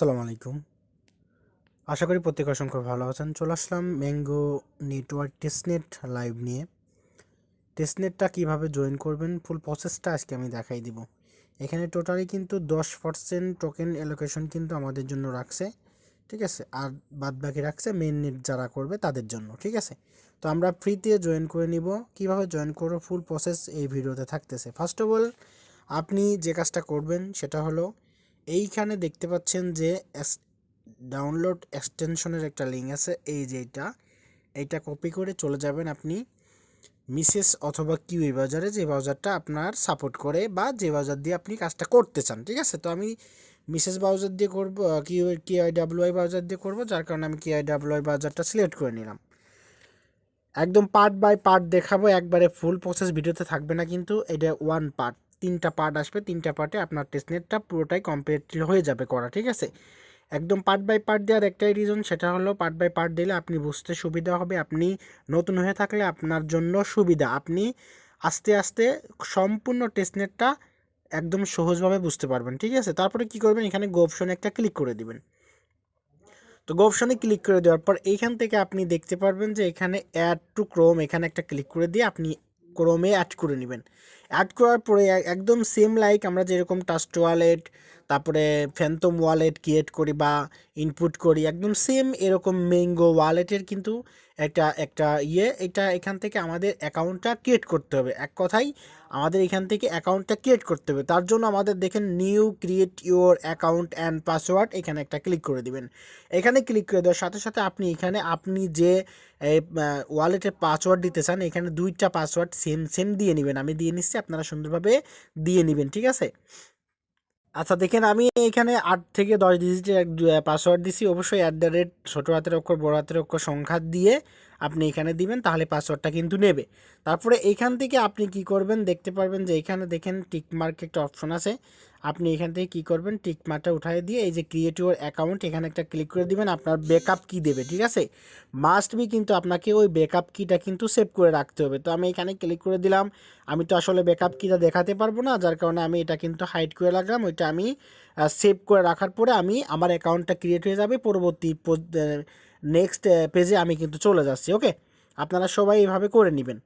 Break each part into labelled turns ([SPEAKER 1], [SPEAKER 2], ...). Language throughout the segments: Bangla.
[SPEAKER 1] আসসালামু আলাইকুম। আশা করি প্রত্যেক অসংখ্য ভালো আছেন। চলে আসলাম ম্যাঙ্গো নেটওয়ার্ক টেস্টনেট লাইভ নিয়ে। টেস্টনেটটা কীভাবে জয়েন করবেন? ফুল প্রসেসটা আজকে আমি দেখাই দিব। এখানে টোটালি কিন্তু দশ পার্সেন্ট টোকেন অ্যালোকেশন কিন্তু আমাদের জন্য রাখছে, ঠিক আছে? আর বাদ বাকি রাখছে মেন নেট যারা করবে তাদের জন্য, ঠিক আছে? তো আমরা ফ্রিতে জয়েন করে নিব। কীভাবে জয়েন করব? ফুল প্রসেস এই ভিডিওতে থাকতেছে। ফার্স্ট অফ অল আপনি যে কাজটা করবেন সেটা হলো এইখানে দেখতে পাচ্ছেন যে ডাউনলোড এক্সটেনশনের একটা লিঙ্ক আছে। এই যে এটা এইটা কপি করে চলে যাবেন আপনি মিসেস অথবা কিউই বাজারে যে ব্রাউজারটা আপনার সাপোর্ট করে বা যে ব্রাউজার দিয়ে আপনি কাজটা করতে চান, ঠিক আছে? তো আমি মিসেস ব্রাউজার দিয়ে করব কিউ কিআই ডাব্লিউআই ব্রাউজার দিয়ে করব, যার কারণে আমি কিআই ডাব্লিউআই ব্রাউজারটা সিলেক্ট করে নিলাম। একদম পার্ট বাই পার্ট দেখাবো, একবারে ফুল প্রসেস ভিডিওতে থাকবে না কিন্তু, এটা ওয়ান পার্ট তিনটা পার্ট আসবে, তিনটা পার্টে আপনার টেস্টনেটটা পুরোটাই কমপ্লিট হয়ে যাবে করা, ঠিক আছে? একদম পার্ট বাই পার্ট দেওয়ার একটাই রিজন সেটা হলো পার্ট বাই পার্ট দিলে আপনি বুঝতে সুবিধা হবে, আপনি নতুন হয়ে থাকলে আপনার জন্য সুবিধা। আপনি আস্তে আস্তে সম্পূর্ণ টেস্টনেটটা একদম সহজভাবে বুঝতে পারবেন, ঠিক আছে? তারপরে কি করবেন? এখানে গো অপশনে একটা ক্লিক করে দিবেন। তো গো অপশনে ক্লিক করে দেওয়ার পর এইখান থেকে আপনি দেখতে পারবেন যে এখানে অ্যাড টু ক্রোম এখানে একটা ক্লিক করে দিয়ে আপনি ক্রোমে অ্যাড করে নেবেন। অ্যাড করার পরে একদম সেম লাইক আমরা যেরকম টাস্ট ওয়ালেট তারপরে ফ্যান্টম ওয়ালেট ক্রিয়েট করি বা ইনপুট করি, একদম সেম এরকম ম্যাঙ্গো ওয়ালেটের কিন্তু একটা একটা ইয়ে এটা এখান থেকে আমাদের অ্যাকাউন্টটা ক্রিয়েট করতে হবে। এক কথাই আমাদের এখান থেকে অ্যাকাউন্টটা ক্রিয়েট করতে হবে। তার জন্য আমাদের দেখেন new create your account and password এখানে একটা ক্লিক করে দিবেন। এখানে ক্লিক করে দেওয়ার সাথে সাথে আপনি এখানে, আপনি যে ওয়ালেটের পাসওয়ার্ড দিতে চান, এখানে দুইটা পাসওয়ার্ড সেম সেম দিয়ে নেবেন। আমি দিয়ে নিচ্ছি, আপনারা সুন্দরভাবে দিয়ে নেবেন, ঠিক আছে? আচ্ছা দেখেন আমি এখানে আট থেকে দশ ডিজিটের পাসওয়ার্ড দিছি। অবশ্যই অ্যাট দ্য রেট ছোটো হাতের অক্ষর, বড় হাতের অক্ষর সংখ্যা দিয়ে আপনি এখানে দিবেন, তাহলে পাসওয়ার্ডটা কিন্তু নেবে। তারপরে এখান থেকে আপনি কি করবেন, দেখতে পারবেন যে এখানে দেখেন টিকমার্ক একটা অপশন আছে। আপনি এখান থেকে কি করবেন? টিক মার্কটা উঠাই দিয়ে এই যে ক্রিয়েট অ্যাকাউন্ট এখানে একটা ক্লিক করে দিবেন, আপনার ব্যাকআপ কি দেবে, ঠিক আছে? মাস্ট বি কিন্তু আপনাকে ওই ব্যাকআপ কিটা কিন্তু সেভ করে রাখতে হবে। তো আমি এখানে ক্লিক করে দিলাম। আমি তো আসলে ব্যাকআপ কিটা দেখাতে পারব না, যার কারণে আমি এটা কিন্তু হাইড করে রাখলাম। ওইটা আমি সেভ করে রাখার পরে আমি আমার অ্যাকাউন্টটা ক্রিয়েট হয়ে যাবে। পরবর্তী নেক্সট পেজে আমি কিন্তু চলে যাচ্ছি ওকে আপনারা সবাই এভাবে করে নেবেন।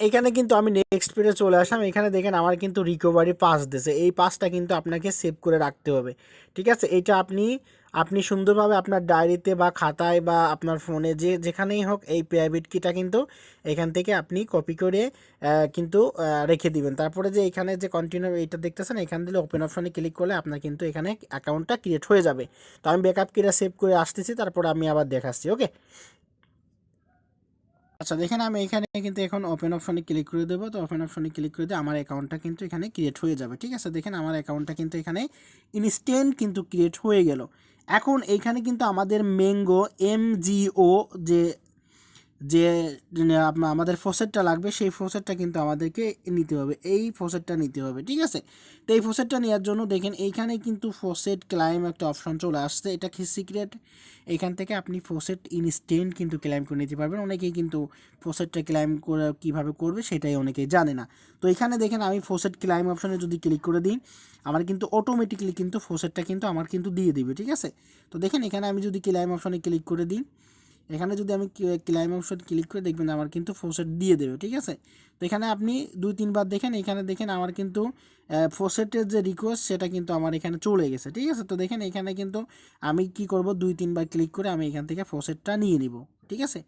[SPEAKER 1] এইখানে কিন্তু আমি নেক্সট পেজে চলে আসলাম। এখানে দেখেন আমার কিন্তু রিকভারি পাস দিয়েছে এই পাসটা কিন্তু আপনাকে সেভ করে রাখতে হবে। ঠিক আছে? এইটা আপনি আপনি সুন্দরভাবে আপনার ডায়েরিতে বা খাতায় বা আপনার ফোনে যে, যেখানেই হোক এই প্রাইভেট কিটা কিন্তু এখান থেকে আপনি কপি করে কিন্তু রেখে দিবেন। তারপরে যে এখানে যে কন্টিনিউ এইটা দেখতেছেন, এখান দিলে ওপেন অপশনে ক্লিক করলে আপনার কিন্তু এখানে অ্যাকাউন্টটা ক্রিয়েট হয়ে যাবে। তো আমি ব্যাকআপ কিটা সেভ করে আসতেছি, তারপর আমি আবার দেখাচ্ছি ওকে আচ্ছা দেখেন আমি এখানে কিন্তু এখন ওপেন অপশনে ক্লিক করে দেবো। তো ওপেন অপশনে ক্লিক করে দিয়ে আমার অ্যাকাউন্টটা কিন্তু এখানে ক্রিয়েট হয়ে যাবে, ঠিক আছে? দেখেন আমার অ্যাকাউন্টটা কিন্তু এখানে ইনস্ট্যান্ট কিন্তু ক্রিয়েট হয়ে গেল। এখন এইখানে কিন্তু আমাদের ম্যাঙ্গো এমজিও যে যে আমাদের ফসেটটা লাগবে, সেই ফসেটটা কিন্তু আমাদেরকে নিতে হবে। এই ফসেটটা নিতে হবে, ঠিক আছে? তো এই ফসেটটা নেওয়ার জন্য দেখেন, এইখানে কিন্তু ফসেট ক্লাইম একটা অপশন চলে আসছে। এটা কি সিক্রেট? এখান থেকে আপনি ফসেট ইনস্ট্যান্ট কিন্তু ক্লাইম করে নিতে পারবেন। অনেকেই কিন্তু ফসেটটা ক্লাইম করে, কীভাবে করবে সেটাই অনেকেই জানে না। তো এখানে দেখেন, আমি ফসেট ক্লাইম অপশনে যদি ক্লিক করে দিই, আমার কিন্তু অটোমেটিকলি কিন্তু ফসেটটা কিন্তু আমার কিন্তু দিয়ে দিবে, ঠিক আছে? তো দেখেন, এখানে আমি যদি ক্লাইম অপশনে ক্লিক করে দিই এখানে যদি আমি ক্লাইম অপশন ক্লিক করে দেখবেন আমার কিন্তু ফোসেট দিয়ে দেবে, ঠিক আছে? তো এখানে আপনি দুই, তিনবার দেখেন, এখানে দেখেন আমার কিন্তু ফোসেটের যে রিকোয়েস্ট সেটা কিন্তু আমার এখানে চলে গেছে, ঠিক আছে? তো দেখেন এখানে কিন্তু আমি কি করব? দুই, তিনবার ক্লিক করে আমি এখান থেকে ফোসেটটা নিয়ে নিব, ঠিক আছে?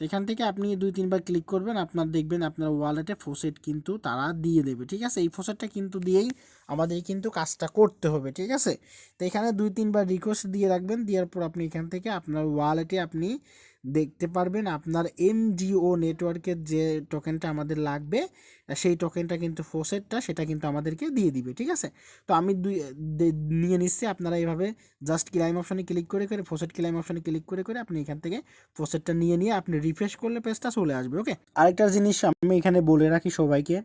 [SPEAKER 1] এখান থেকে আপনি দুই, তিনবার ক্লিক করবেন, আপনার দেখবেন আপনার ওয়ালেটে ফোসেট কিন্তু তারা দিয়ে দেবে, ঠিক আছে? এই ফোসেটটা কিন্তু দিয়েই আমাদের কিন্তু কাজটা করতে হবে, ঠিক আছে? তো এখানে দুই, তিনবার রিকোয়েস্ট দিয়ে রাখবেন, দেওয়ার পর আপনি এখান থেকে আপনার ওয়ালেটে আপনি দেখতে পারবেন আপনার এমজিও নেটওয়ার্কের যে টোকেনটা আমাদের লাগবে, সেই টোকেনটা কিন্তু ফোসেটটা সেটা কিন্তু আমাদেরকে দিয়ে দিবে, ঠিক আছে? তো আমি দুই নিয়ে নিচ্ছি, আপনারা এইভাবে জাস্ট ক্লাইম অপশনে ক্লিক করে করে, ফোসেট ক্লাইম অপশনে ক্লিক করে করে আপনি এখান থেকে ফোসেটটা নিয়ে নিয়ে আপনি রিফ্রেশ করলে পেজটা চলে আসবে ওকে আরেকটা জিনিস আমি এখানে বলে রাখি সবাইকে,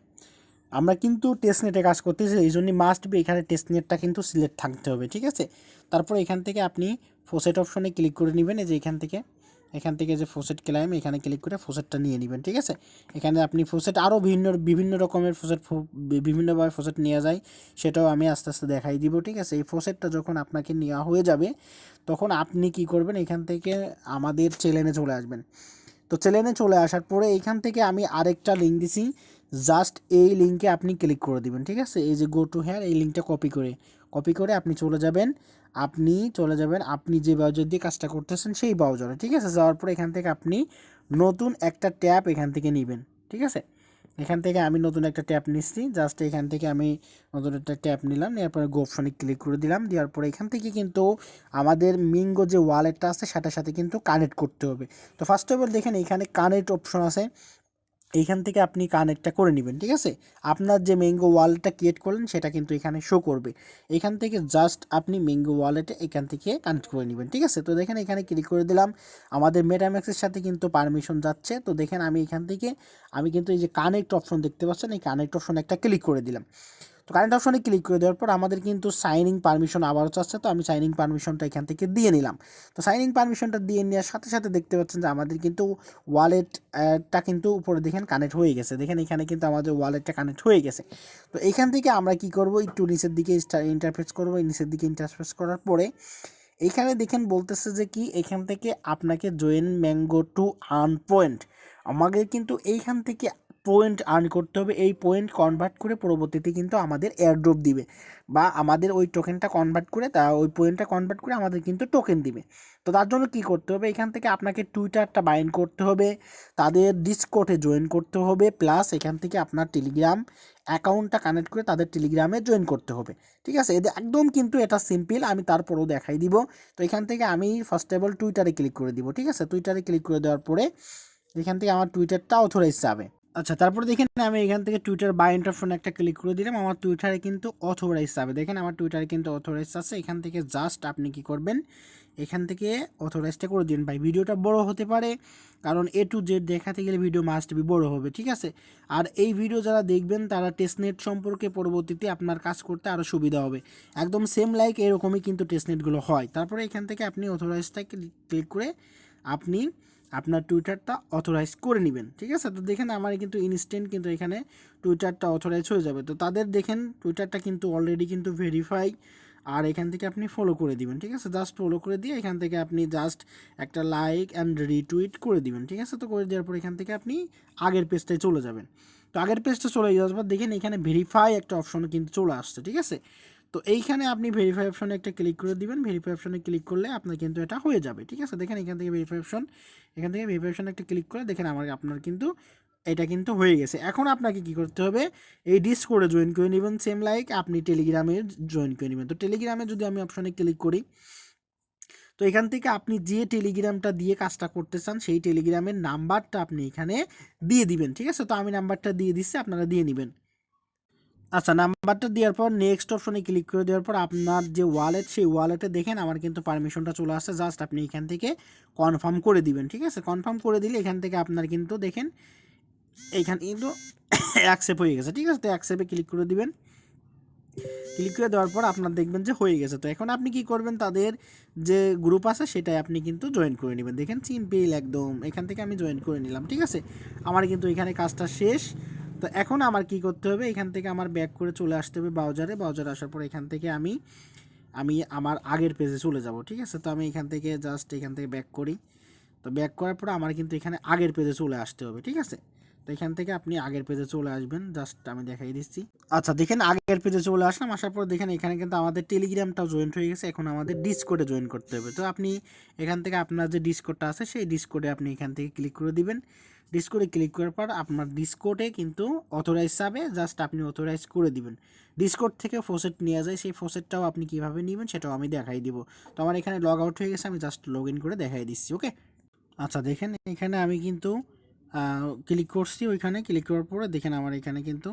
[SPEAKER 1] আমরা কিন্তু টেস্ট নেটে কাজ করতেছি, এই জন্যই মাস্ট বি এখানে টেস্ট নেটটা কিন্তু সিলেক্ট থাকতে হবে, ঠিক আছে? তারপর এখান থেকে আপনি ফোসেট অপশনে ক্লিক করে নেবেন, এই যে এখান থেকে। এখান থেকে যে ফোসেট ক্লাইম, এখানে ক্লিক করে ফোসেটটা নিয়ে নেবেন, ঠিক আছে? এখানে আপনি ফোসেট আরও বিভিন্ন বিভিন্ন রকমের ফোসেট বিভিন্নভাবে ফোসেট নেওয়া যায়, সেটাও আমি আস্তে আস্তে দেখাই দিব, ঠিক আছে? এই ফোসেটটা যখন আপনাকে নেওয়া হয়ে যাবে, তখন আপনি কি করবেন? এখান থেকে আমাদের চ্যানেলে চলে আসবেন। তো চ্যানেলে চলে আসার পরে এখান থেকে আমি আরেকটা লিঙ্ক দিছি জাস্ট এই লিঙ্কে আপনি ক্লিক করে দিবেন, ঠিক আছে? এই যে গো টু হেয়ার এই লিঙ্কটা কপি করে কপি করে আপনি চলে যাবেন। আপনি চলে যাবেন, আপনি যে ব্রাউজার দিয়ে কাজটা করতেছেন সেই ব্রাউজারে ঠিক আছে? যাওয়ার পরে এখান থেকে আপনি নতুন একটা ট্যাব এখান থেকে নেবেন, ঠিক আছে? এখান থেকে আমি নতুন একটা ট্যাব নিচ্ছি জাস্ট এখান থেকে আমি নতুন একটা ট্যাব নিলাম নেওয়ার পরে গো অপশনে ক্লিক করে দিলাম, দেওয়ার পরে এখান থেকে কিন্তু আমাদের মিঙ্গো যে ওয়ালেটটা আছে, সেটার সাথে কিন্তু কানেক্ট করতে হবে। তো ফার্স্ট অফ অল দেখেন এখানে কানেক্ট অপশন আছে। এইখান থেকে আপনি কানেক্টটা করে নেবেন, ঠিক আছে? আপনার যে ম্যাঙ্গো ওয়ালেটটা ক্রিয়েট করলেন, সেটা কিন্তু এখানে শো করবে। এখান থেকে জাস্ট আপনি ম্যাঙ্গো ওয়ালেটে এখান থেকে কানেক্ট করে নেবেন, ঠিক আছে? তো দেখেন এখানে ক্লিক করে দিলাম। আমাদের মেটাম্যাক্সের সাথে কিন্তু পারমিশন যাচ্ছে। তো দেখেন আমি এখান থেকে, আমি কিন্তু এই যে কানেক্ট অপশন দেখতে পাচ্ছেন, এই কানেক্ট অপশন একটা ক্লিক করে দিলাম। তো কারেন্ট অপশনে ক্লিক করে দেওয়ার পর আমাদের কিন্তু সাইনিং পারমিশন আবারও চাচ্ছে, তো আমি সাইনিং পারমিশনটা এখান থেকে দিয়ে নিলাম। তো সাইনিং পারমিশনটা দিয়ে নেওয়ার সাথে সাথে দেখতে পাচ্ছেন যে আমাদের কিন্তু ওয়ালেটটা কিন্তু উপরে দেখেন কানেক্ট হয়ে গেছে। দেখেন এখানে কিন্তু আমাদের ওয়ালেটটা কানেক্ট হয়ে গেছে। তো এখান থেকে আমরা কি করব? একটু নিচের দিকে ইন্টারফেস করব। নিচের দিকে ইন্টারফেস করার পরে এখানে দেখেন বলতেছে যে কি, এখান থেকে আপনাকে join Mango to earn point আমাদের কিন্তু এইখান থেকে পয়েন্ট আর্ন করতে হবে, এই পয়েন্ট কনভার্ট করে পরবর্তীতে কিন্তু আমাদের এয়ারড্রপ দিবে বা আমাদের ওই টোকেনটা কনভার্ট করে তা ওই পয়েন্টটা কনভার্ট করে আমাদের কিন্তু টোকেন দিবে। তো তার জন্য কী করতে হবে? এখান থেকে আপনাকে টুইটারটা বাইন্ড করতে হবে, তাদের ডিসকোর্টে জয়েন করতে হবে প্লাস এখান থেকে আপনার টেলিগ্রাম অ্যাকাউন্টটা কানেক্ট করে তাদের টেলিগ্রামে জয়েন করতে হবে। ঠিক আছে? এদের একদম কিন্তু এটা সিম্পল আমি তারপরেও দেখাই দিব। তো এখান থেকে আমি ফার্স্ট অফ অল টুইটারে ক্লিক করে দিব, ঠিক আছে? টুইটারে ক্লিক করে দেওয়ার পরে এখান থেকে আমার টুইটারটা অথরাইজ যাবে। আচ্ছা তারপরে দেখেন আমি এখান থেকে টুইটার বাই ইন্টারফোন একটা ক্লিক করে দিলাম। আমার টুইটারে কিন্তু অথোরাইজ যাবে দেখেন আমার টুইটারে কিন্তু অথোরাইজ আছে। এখান থেকে জাস্ট আপনি কি করবেন? এখান থেকে অথোরাইজটা করে দিন ভাই। ভিডিওটা বড় হতে পারে, কারণ এ টু জেড দেখাতে গেলে ভিডিও মাস্ট বি বড় হবে, ঠিক আছে? আর এই ভিডিও যারা দেখবেন, তারা টেস্টনেট সম্পর্কে পরবর্তীতে আপনার কাজ করতে আরও সুবিধা হবে। একদম সেম লাইক এরকমই কিন্তু টেস্টনেটগুলো হয়। তারপরে এখান থেকে আপনি অথরাইজটা ক্লিক করে আপনি আপনার টুইটারটা অথরাইজ করে নেবেন, ঠিক আছে? তো দেখেন আমার কিন্তু ইনস্ট্যান্ট কিন্তু এখানে টুইটারটা অথরাইজ হয়ে যাবে। তো তাদের দেখেন টুইটারটা কিন্তু অলরেডি কিন্তু ভেরিফাই আর এখান থেকে আপনি ফলো করে দিবেন, ঠিক আছে? জাস্ট ফলো করে দিয়ে এখান থেকে আপনি জাস্ট একটা লাইক অ্যান্ড রিটুইট করে দিবেন, ঠিক আছে? তো করে দেওয়ার পর এখান থেকে আপনি আগের পেজটায় চলে যাবেন। তো আগের পেজটা চলে যাওয়ার পর দেখেন এখানে ভেরিফাই একটা অপশন কিন্তু চলে আসছে, ঠিক আছে? তো এইখানে আপনি ভেরিফাই অপশনে একটা ক্লিক করে দিবেন। ভেরিফাই অপশনে ক্লিক করলে আপনার কিন্তু এটা হয়ে যাবে, ঠিক আছে? দেখেন এখান থেকে ভেরিফাই অপশন এখান থেকে ভেরিফাই অপশনে একটা ক্লিক করে দেখেন আমার, আপনার কিন্তু এটা কিন্তু হয়ে গেছে। এখন আপনাকে কি করতে হবে? এই ডিসকোডে জয়েন করে নেবেন সেম লাইক আপনি টেলিগ্রামে জয়েন করে নেবেন। তো টেলিগ্রামে যদি আমি অপশনে ক্লিক করি, তো এখান থেকে আপনি যে টেলিগ্রামটা দিয়ে কাজটা করতে চান, সেই টেলিগ্রামের নাম্বারটা আপনি এখানে দিয়ে দিবেন, ঠিক আছে? তো আমি নাম্বারটা দিয়ে দিচ্ছি, আপনারা দিয়ে নেবেন। আচ্ছা নাম্বারটা দেওয়ার পর নেক্সট অপশনে ক্লিক করে দেওয়ার পর আপনার যে ওয়ালেট সেই ওয়ালেটে দেখেন আমার কিন্তু পারমিশনটা চলে আসছে। জাস্ট আপনি এখান থেকে কনফার্ম করে দিবেন, ঠিক আছে? কনফার্ম করে দিলে এখান থেকে আপনার কিন্তু দেখেন এইখান কিন্তু অ্যাকসেপ্ট হয়ে গেছে, ঠিক আছে? তো অ্যাকসেপ্টে ক্লিক করে দিবেন। ক্লিক করে দেওয়ার পর আপনার দেখবেন যে হয়ে গেছে। তো এখন আপনি কি করবেন? তাদের যে গ্রুপ আছে সেটাই আপনি কিন্তু জয়েন করে নেবেন। দেখেন সিম্পল একদম, এখান থেকে আমি জয়েন করে নিলাম, ঠিক আছে? আমার কিন্তু এখানে কাজটা শেষ। তো এখন আমার কি করতে হবে? এখান থেকে আমার ব্যাক করে চলে আসতে হবে বাউজারে। ব্রাউজারে আসার পর এখান থেকে আমি আমি আমার আগের পেজে চলে যাব, ঠিক আছে? তো আমি এখান থেকে জাস্ট এখান থেকে ব্যাক করি। তো ব্যাক করার পর আমার কিন্তু এখানে আগের পেজে চলে আসতে হবে, ঠিক আছে? তো এখান থেকে আপনি আগের পেজে চলে আসবেন। জাস্ট আমি দেখাই দিচ্ছি। আচ্ছা দেখেন আগের পেজে চলে আসলাম। আসার পর দেখেন এখানে কিন্তু আমাদের টেলিগ্রামটাও জয়েন্ট হয়ে গেছে। এখন আমাদের ডিসকোডে জয়েন করতে হবে। তো আপনি এখান থেকে আপনার যে ডিসকোডটা আছে, সেই ডিসকোডে আপনি এখান থেকে ক্লিক করে দিবেন। ডিসকোডে ক্লিক করার পর আপনার ডিসকোডে কিন্তু অথরাইজ যাবে জাস্ট আপনি অথরাইজ করে দিবেন। ডিসকোড থেকে ফোসেট নেওয়া যায়, সেই ফোসেটটাও আপনি কীভাবে নেবেন সেটাও আমি দেখাই দিব। তো আমার এখানে লগ আউট হয়ে গেছে, আমি জাস্ট লগ ইন করে দেখাই দিচ্ছি ওকে আচ্ছা দেখেন এখানে আমি কিন্তু ক্লিক করছি ওইখানে ক্লিক করার পরে দেখেন আমার এখানে কিন্তু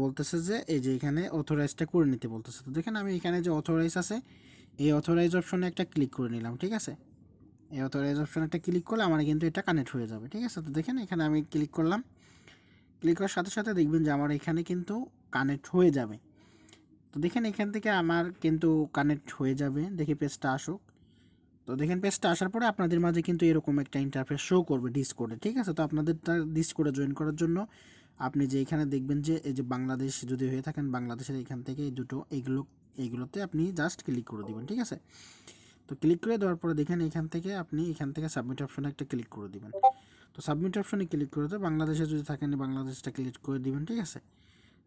[SPEAKER 1] বলতেছে যে, এই যে এখানে অথরাইজটা করে নিতে বলতেছে। তো দেখেন আমি এখানে যে অথরাইজ আছে, এই অথরাইজ অপশনে একটা ক্লিক করে নিলাম, ঠিক আছে? এই অথরাইজ অপশন একটা ক্লিক করলে আমার কিন্তু এটা কানেক্ট হয়ে যাবে, ঠিক আছে? তো দেখেন এখানে আমি ক্লিক করলাম। ক্লিক করার সাথে সাথে দেখবেন যে আমার এখানে কিন্তু কানেক্ট হয়ে যাবে। তো দেখেন এখান থেকে আমার কিন্তু কানেক্ট হয়ে যাবে। দেখি পেজটা আসুক। তো দেখেন পেজটা আসার পরে আপনাদের মাঝে কিন্তু এরকম একটা ইন্টারফেস শো করবে ডিসকোডে ঠিক আছে? তো আপনাদেরটা ডিসকোডে জয়েন করার জন্য আপনি যে এখানে দেখবেন যে, এই যে বাংলাদেশ যদি হয়ে থাকেন, বাংলাদেশের এখান থেকে এই দুটো এইগুলো এইগুলোতে আপনি জাস্ট ক্লিক করে দিবেন, ঠিক আছে? তো ক্লিক করে দেওয়ার পরে দেখেন এখান থেকে আপনি এখান থেকে সাবমিট অপশনে একটা ক্লিক করে দিবেন। তো সাবমিট অপশনে ক্লিক করে তো বাংলাদেশে যদি থাকেন বাংলাদেশটা ক্লিক করে দিবেন, ঠিক আছে?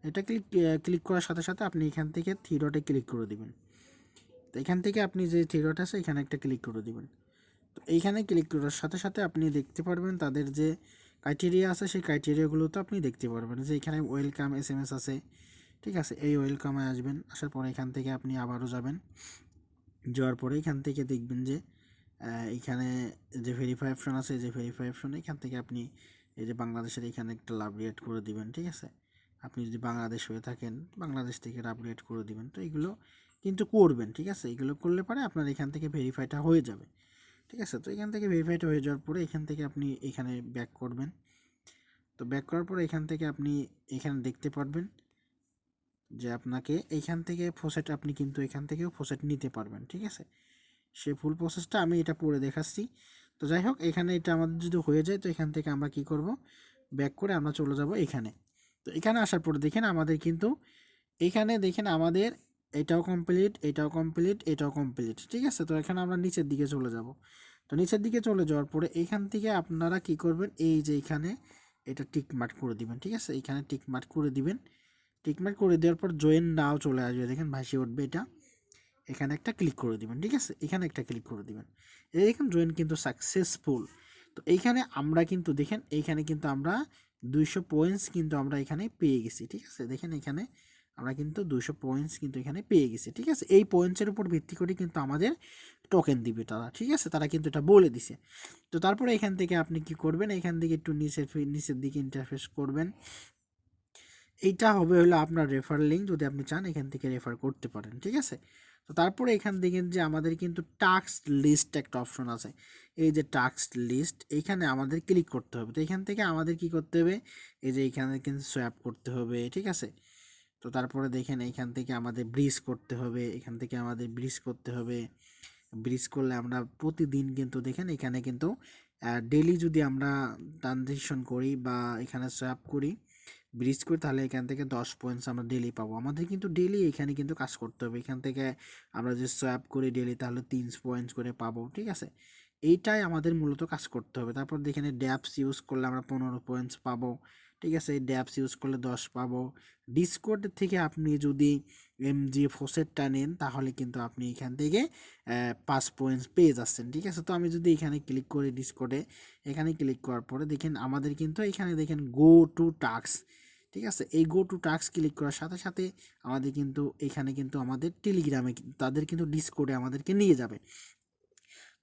[SPEAKER 1] এটা ক্লিক ক্লিক করার সাথে সাথে আপনি এখান থেকে থ্রি ডটে ক্লিক করে দিবেন। তো এখান থেকে আপনি যে থ্রি ডট আছে, এখানে একটা ক্লিক করে দিবেন। তো এইখানে ক্লিক করার সাথে সাথে আপনি দেখতে পারবেন তাদের যে ক্রাইটেরিয়া আছে, সেই ক্রাইটেরিয়াগুলো তো আপনি দেখতে পারবেন যে এখানে ওয়েলকাম এস এম এস আছে, ঠিক আছে? এই ওয়েলকামে আসবেন, আসার পরে এখান থেকে আপনি আবারও যাবেন। যাওয়ার পরে এখান থেকে দেখবেন যে এখানে যে ভেরিফাই অপশন আছে, যে ভেরিফাই অপশন এখান থেকে আপনি এই যে বাংলাদেশের এখানে একটা লাভ রিয়েট করে দিবেন, ঠিক আছে? আপনি যদি বাংলাদেশ হয়ে থাকেন, বাংলাদেশ থেকে লাভ রিয়েট করে দিবেন, তো এগুলো কিন্তু করবেন, ঠিক আছে? এগুলো করলে পরে আপনার এখান থেকে ভেরিফাইটা হয়ে যাবে, ঠিক আছে? তো এখান থেকে ভেরিফাইটা হয়ে যাওয়ার পরে এখান থেকে আপনি এখানে ব্যাক করবেন। তো ব্যাক করার পরে এখান থেকে আপনি এখানে দেখতে পারবেন যে আপনাকে এইখান থেকে ফোসেট আপনি কিন্তু এখান থেকেও ফোসেট নিতে পারবেন, ঠিক আছে? সে ফুল প্রসেসটা আমি এটা পড়ে দেখাচ্ছি। তো যাই হোক, এখানে এটা আমাদের যদি হয়ে যায়, তো এখান থেকে আমরা কি করব? ব্যাক করে আমরা চলে যাব এখানে। তো এখানে আসার পরে দেখেন আমাদের কিন্তু এখানে দেখেন আমাদের এটাও কমপ্লিট এটাও কমপ্লিট এটাও কমপ্লিট ঠিক আছে? তো এখানে আমরা নিচের দিকে চলে যাব। তো নিচের দিকে চলে যাওয়ার পরে এখান থেকে আপনারা কি করবেন? এই যে এখানে এটা টিক মার্ক করে দিবেন, ঠিক আছে? এখানে টিক মার্ক করে দিবেন। টিক মার্ক করে দেওয়ার পর জয়েন নাও চলে আসবে। দেখেন ভাসিয়ে উঠবে এটা। এখানে একটা ক্লিক করে দিবেন, ঠিক আছে? এখানে একটা ক্লিক করে দিবেন। এই দেখেন জয়েন কিন্তু সাকসেসফুল তো এইখানে আমরা কিন্তু, দেখেন, এইখানে কিন্তু আমরা দুইশো পয়েন্টস কিন্তু আমরা এখানে পেয়ে গেছি, ঠিক আছে? দেখেন এখানে আমরা কিন্তু দুশো পয়েন্টস কিন্তু এখানে পেয়ে গেছি, ঠিক আছে? এই পয়েন্টসের উপর ভিত্তি করে কিন্তু আমাদের টোকেন দিবে তারা, ঠিক আছে? তারা কিন্তু এটা বলে দিছে। তো তারপরে এখান থেকে আপনি কি করবেন? এখান থেকে একটু নিচের নিচের দিকে ইন্টারফেস করবেন। এইটা হবে হলো আপনার রেফার লিঙ্ক যদি আপনি চান এখান থেকে রেফার করতে পারেন, ঠিক আছে? তো তারপরে এখান থেকে যে আমাদের কিন্তু টাস্ক লিস্ট একটা অপশন আছে। এই যে টাস্ক লিস্ট এইখানে আমাদের ক্লিক করতে হবে। তো এখান থেকে আমাদের কি করতে হবে? এই যে এখানে কিন্তু সোয়াপ করতে হবে, ঠিক আছে? তো তারপরে দেখেন এইখান থেকে আমাদের ব্রিজ করতে হবে, এখান থেকে আমাদের ব্রিজ করতে হবে। ব্রিজ করলে আমরা প্রতিদিন কিন্তু দেখেন এখানে কিন্তু ডেলি যদি আমরা ট্রানজেকশন করি বা এখানে সোয়াপ করি ব্রিজ করি তাহলে এখান থেকে দশ পয়েন্টস আমরা ডেলি পাবো। আমাদের কিন্তু ডেলি এখানে কিন্তু কাজ করতে হবে। এখান থেকে আমরা যে সোয়াপ করি ডেলি তাহলে তিন পয়েন্টস করে পাবো, ঠিক আছে? এইটাই আমাদের মূলত কাজ করতে হবে। তারপর এখানে ড্যাপস ইউজ করলে আমরা পনেরো পয়েন্টস পাবো, ঠিক আছে? এই ড্যাপস ইউজ করলে দশ পাবো। ডিসকোড থেকে আপনি যদি এম জি ফোসেটটা নেন, তাহলে কিন্তু আপনি এখান থেকে পাঁচ পয়েন্টস পেয়ে যাচ্ছেন, ঠিক আছে? তো আমি যদি এখানে ক্লিক করি ডিসকোডে এখানে ক্লিক করার পরে দেখেন আমাদের কিন্তু এখানে দেখেন গো টু টাস্ক ঠিক আছে? এই গো টু টাস্ক ক্লিক করার সাথে সাথে আমাদের কিন্তু, এখানে কিন্তু আমাদের টেলিগ্রামে তাদের কিন্তু ডিসকোডে আমাদেরকে নিয়ে যাবে।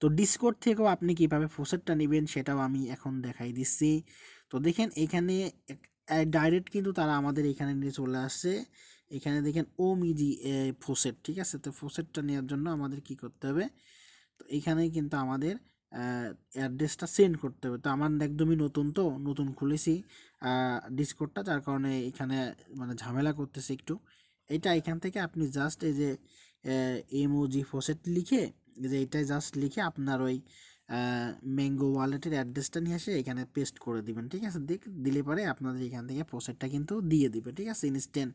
[SPEAKER 1] তো ডিসকোড থেকেও আপনি কীভাবে ফোসেটটা নেবেন সেটাও আমি এখন দেখাই দিচ্ছি। তো দেখেন এখানে ডাইরেক্ট কিন্তু তারা আমাদের এখানে নিয়ে চলে আসছে। এখানে দেখেন ও মিজি ফোসেট ঠিক আছে? তো ফোসেটটা নেওয়ার জন্য আমাদের কি করতে হবে? তো এখানে কিন্তু আমাদের অ্যাড্রেসটা সেন্ড করতে হবে। তো আমার একদমই নতুন তো, নতুন খুলেছি। ডিসকোডটা যার কারণে এখানে মানে ঝামেলা করতেছে একটু। এটা এখান থেকে আপনি জাস্ট এই যে এমওজি ফোসেট লিখে যে এটাই জাস্ট লিখে আপনার ওই ম্যাঙ্গো ওয়ালেটের অ্যাড্রেসটা নিয়ে এসে এখানে পেস্ট করে দিবেন, ঠিক আছে? দেখ দিলে পরে আপনাদের এখান থেকে ফোসেটটা কিন্তু দিয়ে দিবে, ঠিক আছে? Instant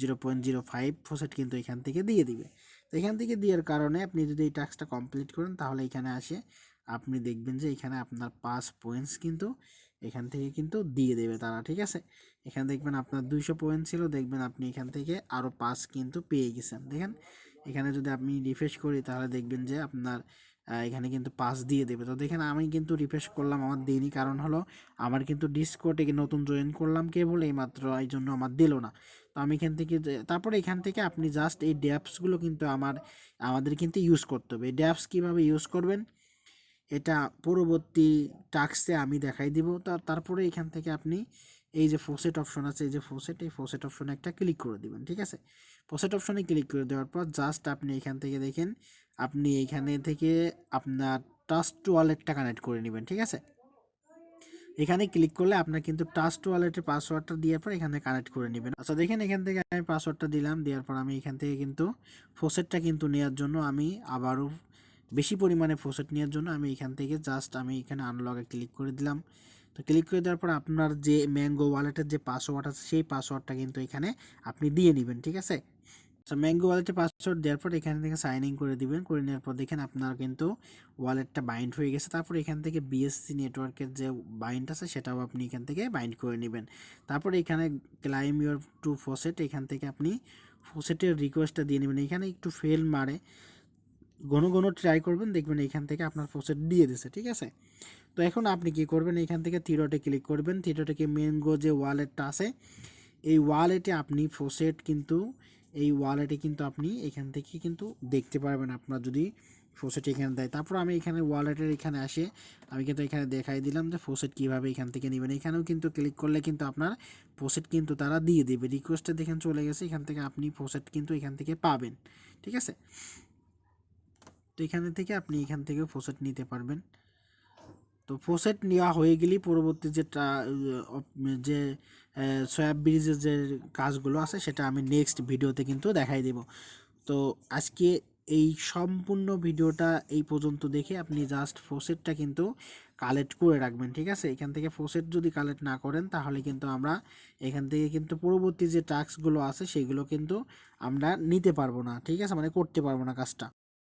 [SPEAKER 1] zero point zero five faucet কিন্তু এখান থেকে দিয়ে দিবে। তো এখান থেকে দেওয়ার কারণে আপনি যদি এই টাস্কটা কমপ্লিট করেন, তাহলে এখানে আসে আপনি দেখবেন যে এখানে আপনার পাঁচ পয়েন্টস কিন্তু এখান থেকে কিন্তু দিয়ে দেবে তারা, ঠিক আছে? এখানে দেখবেন আপনার দুইশো পয়েন্ট ছিল, দেখবেন আপনি এখান থেকে আরও পাঁচ কিন্তু পেয়ে গেছেন। দেখেন, এখানে যদি আপনি রিফ্রেশ করি তাহলে দেখবেন যে আপনার এখানে কিন্তু পাস দিয়ে দেবে। তো দেখেন, আমি কিন্তু রিফ্রেশ করলাম আমার দেয়নি কারণ হলো আমার কিন্তু ডিসকোটে নতুন জয়েন করলাম কেবল এই মাত্র এই জন্য আমার দিল না। তো আমি এখান থেকে তারপরে এখান থেকে আপনি জাস্ট এই ড্যাপসগুলো কিন্তু আমার, আমাদের কিন্তু ইউজ করতে হবে। এই ড্যাপস কীভাবে ইউজ করবেন? এটা পরবর্তী টাস্কে আমি দেখাই দিব। তারপরে এখান থেকে আপনি এই যে ফোসেট অপশন আছে, এই যে ফোসেট এই ফোসেট অপশনে একটা ক্লিক করে দিবেন, ঠিক আছে? ফোসেট অপশনে ক্লিক করে দেওয়ার পর জাস্ট আপনি এখান থেকে দেখেন, আপনি এখানে থেকে আপনার ট্রাস্ট ওয়ালেটটা কানেক্ট করে নেবেন, ঠিক আছে? এখানে ক্লিক করলে আপনার কিন্তু ট্রাস্ট ওয়ালেটের পাসওয়ার্ডটা দেওয়ার পর এখানে কানেক্ট করে নেবেন। আচ্ছা দেখেন এখান থেকে আমি পাসওয়ার্ডটা দিলাম, দেওয়ার পর আমি এখান থেকে কিন্তু ফোসেটটা কিন্তু নেওয়ার জন্য আমি আবারও বেশি পরিমাণে ফোসেট নেওয়ার জন্য আমি এখান থেকে জাস্ট আমি এখানে আনলগে ক্লিক করে দিলাম। তো ক্লিক করে দেওয়ার পর আপনার যে ম্যাঙ্গো ওয়ালেটের যে পাসওয়ার্ড আছে, সেই পাসওয়ার্ডটা কিন্তু এখানে আপনি দিয়ে নেবেন, ঠিক আছে? তো ম্যাঙ্গো ওয়ালেটে পাসওয়ার্ড দেওয়ার পর এখান থেকে সাইন ইন করে দিবেন। করে নেওয়ার পর দেখেন আপনার কিন্তু ওয়ালেটটা বাইন্ড হয়ে গেছে। তারপর এখান থেকে বিএসসি নেটওয়ার্কের যে বাইন্ড আছে, সেটাও আপনি এখান থেকে বাইন্ড করে নেবেন। তারপর এখানে ক্লাইম ইউর টু ফোসেট এখান থেকে আপনি ফোসেটের রিকোয়েস্টটা দিয়ে নেবেন। এখানে একটু ফেল মারে। ঘন ঘন ট্রাই করবেন, দেখবেন এখান থেকে আপনার ফোসেট দিয়ে দিছে, ঠিক আছে? তো এখন আপনি কি করবেন, এখান থেকে থিরোটে ক্লিক করবেন থিরোটে মেনগো যে ওয়ালেটটা আছে, এই ওয়ালেটে আপনি ফোসেট কিন্তু, এই ওয়ালেটে কিন্তু আপনি এখান থেকে কিন্তু দেখতে পারবেন আপনার যদি ফোসেট এখানে দেয়। তারপর আমি এখানে ওয়ালেটের এখানে আসে, আমি কিন্তু এখানে দেখাই দিলাম যে ফোসেট কীভাবে এখান থেকে নেবেন। এখানেও কিন্তু ক্লিক করলে কিন্তু আপনার ফোসেট কিন্তু তারা দিয়ে দেবে। রিকোয়েস্টে দেখেন চলে গেছে, এখান থেকে আপনি ফোসেট কিন্তু এখান থেকে পাবেন, ঠিক আছে? তো এখানে থেকে আপনি এখান থেকে ফোসেট নিতে পারবেন। তো ফোসেট নেওয়া হয়ে গেলেই পরবর্তী যে যে সয়াব ব্রিজের যে কাজগুলো আছে সেটা আমি নেক্সট ভিডিওতে কিন্তু দেখাই দেব। তো আজকে এই সম্পূর্ণ ভিডিওটা এই পর্যন্ত দেখে আপনি জাস্ট ফোসেটটা কিন্তু কালেক্ট করে রাখবেন, ঠিক আছে? এখান থেকে ফোসেট যদি কালেক্ট না করেন তাহলে কিন্তু আমরা এখান থেকে কিন্তু পরবর্তী যে টাস্কগুলো আছে সেগুলো কিন্তু আমরা নিতে পারব না, ঠিক আছে? মানে করতে পারব না কাজটা।